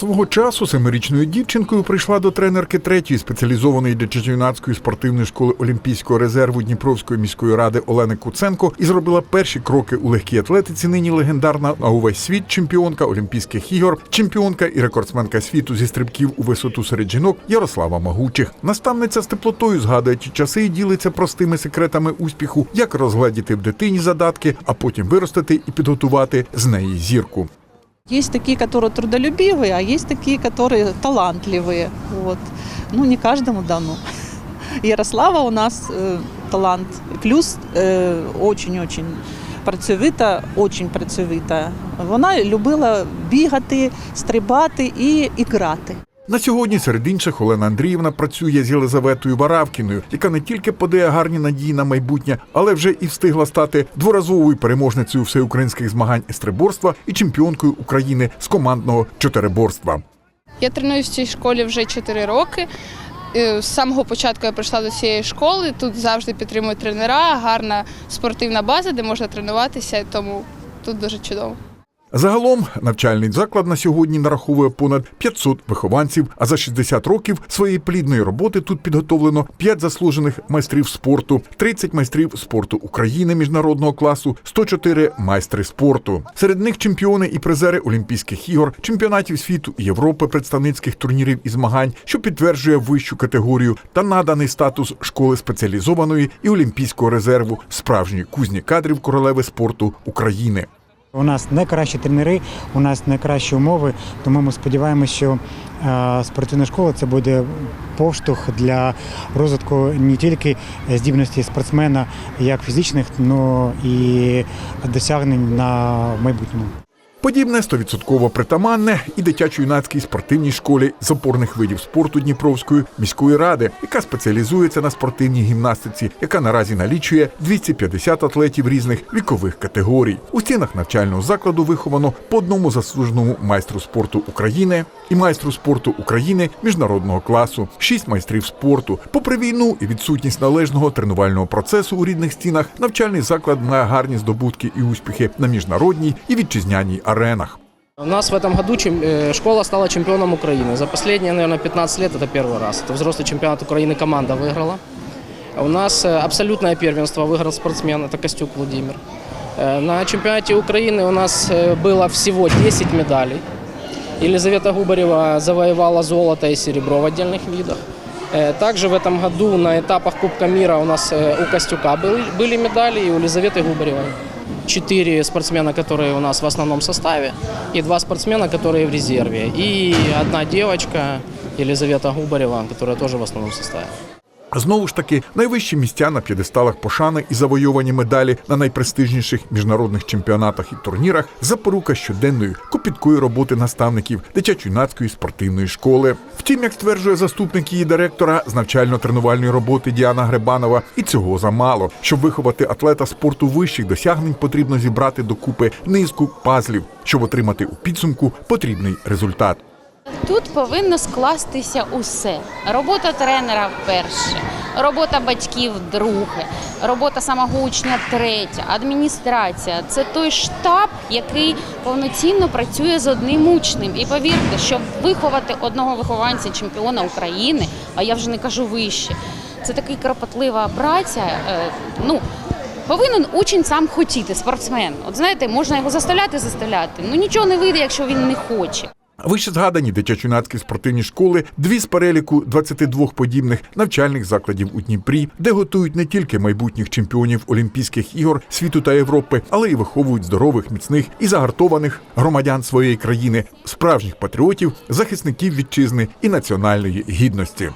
Свого часу семирічною дівчинкою прийшла до тренерки третьої спеціалізованої дитячо-юнацької спортивної школи Олімпійського резерву Дніпровської міської ради Олени Куценко і зробила перші кроки у легкій атлетиці. Нині легендарна на увесь світ чемпіонка Олімпійських ігор, чемпіонка і рекордсменка світу зі стрибків у висоту серед жінок Ярослава Магучих. Наставниця з теплотою згадує ті часи і ділиться простими секретами успіху, як розгледіти в дитині задатки, а потім виростити і підготувати з неї зірку. Есть такие, которые трудолюбивые, а есть такие, которые талантливые. Вот. Ну, не каждому дано. Ярослава у нас э, талант. Плюс э, очень-очень працьовита, очень працьовита. Вона любила бігати, стрибати і, і грати. На сьогодні серед інших Олена Андріївна працює з Єлизаветою Варавкіною, яка не тільки подає гарні надії на майбутнє, але вже і встигла стати дворазовою переможницею всеукраїнських змагань із триборства і чемпіонкою України з командного чотириборства. Я тренуюсь в цій школі вже 4 роки. Е, З самого початку я прийшла до цієї школи. Тут завжди підтримують тренера, гарна спортивна база, де можна тренуватися, тому тут дуже чудово. Загалом навчальний заклад на сьогодні нараховує понад 500 вихованців. А за 60 років своєї плідної роботи тут підготовлено 5 заслужених майстрів спорту, 30 майстрів спорту України міжнародного класу, 104 майстри спорту. Серед них чемпіони і призери Олімпійських ігор, чемпіонатів світу і Європи, представницьких турнірів і змагань, що підтверджує вищу категорію та наданий статус школи спеціалізованої і олімпійського резерву, справжньої кузні кадрів королеви спорту України. У нас найкращі тренери, у нас найкращі умови, тому ми сподіваємося, що е, спортивна школа це буде поштовх для розвитку не тільки здібності спортсмена як фізичних, але і досягнень на майбутньому. Подібне стовідсотково притаманне і дитячо-юнацькій спортивній школі з опорних видів спорту Дніпровської міської ради, яка спеціалізується на спортивній гімнастиці, яка наразі налічує 250 атлетів різних вікових категорій. У стінах навчального закладу виховано по одному заслуженому майстру спорту України і майстру спорту України міжнародного класу, шість майстрів спорту. Попри війну і відсутність належного тренувального процесу у рідних стінах, навчальний заклад має гарні здобутки і успіхи на міжнародній і вітчизняній аренах. У нас в этом году чем- э, школа стала чемпионом Украины. За последние, наверное, 15 лет это первый раз. Это взрослый чемпионат Украины команда выиграла. У нас э, абсолютное первенство выиграл спортсмен, это Костюк Владимир. Э, На чемпионате Украины у нас э, было всего 10 медалей. Елизавета Губарева завоевала золото и серебро в отдельных видах. Э, Также в этом году на этапах Кубка мира у нас э, у Костюка были, были медали и у Елизаветы Губаревой. Четыре спортсмена, которые у нас в основном составе, и два спортсмена, которые в резерве. И одна девочка, Елизавета Губарева, которая тоже в основном составе. Знову ж таки, найвищі місця на п'єдесталах пошани і завойовані медалі на найпрестижніших міжнародних чемпіонатах і турнірах запорука щоденної копіткої роботи наставників дитячо-юнацької спортивної школи. Втім, як стверджує заступник її директора з навчально-тренувальної роботи Діана Гребанова, і цього замало. Щоб виховати атлета спорту вищих досягнень, потрібно зібрати докупи низку пазлів, щоб отримати у підсумку потрібний результат. Тут повинно скластися усе. Робота тренера перше, робота батьків друге, робота самого учня третя, адміністрація. Це той штаб, який повноцінно працює з одним учнем. І повірте, щоб виховати одного вихованця чемпіона України, а я вже не кажу вище, це така кропотлива праця. е, Ну, Повинен учень сам хотіти, спортсмен. От знаєте, можна його заставляти, заставляти. Ну нічого не вийде, якщо він не хоче. Вище згадані дитячо-юнацькі спортивні школи, дві з переліку 22 подібних навчальних закладів у Дніпрі, де готують не тільки майбутніх чемпіонів Олімпійських ігор світу та Європи, але й виховують здорових, міцних і загартованих громадян своєї країни, справжніх патріотів, захисників вітчизни і національної гідності.